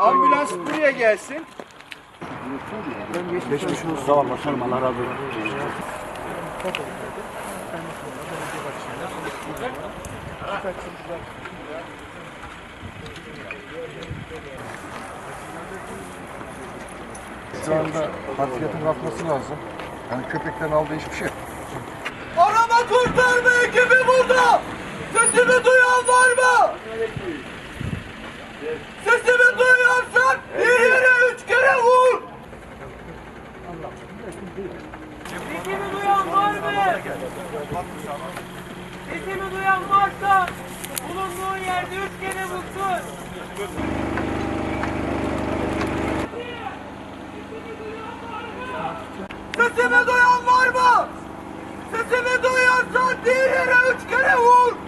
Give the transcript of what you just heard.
Ambulans buraya gelsin. Geçmiş olsun. Sağ ol başkanım Allah razı olsun. Şu anda harfiyatın kalkması lazım. Yani köpekten aldığı hiçbir şey. Arama kurtarma ekibi burada. Sesimi duyan var mı? Sesimi duyan varsa bulunduğu yerde üç kere vursun. Sesimi duyan var mı? Sesimi duyan değil yere üç kere vur.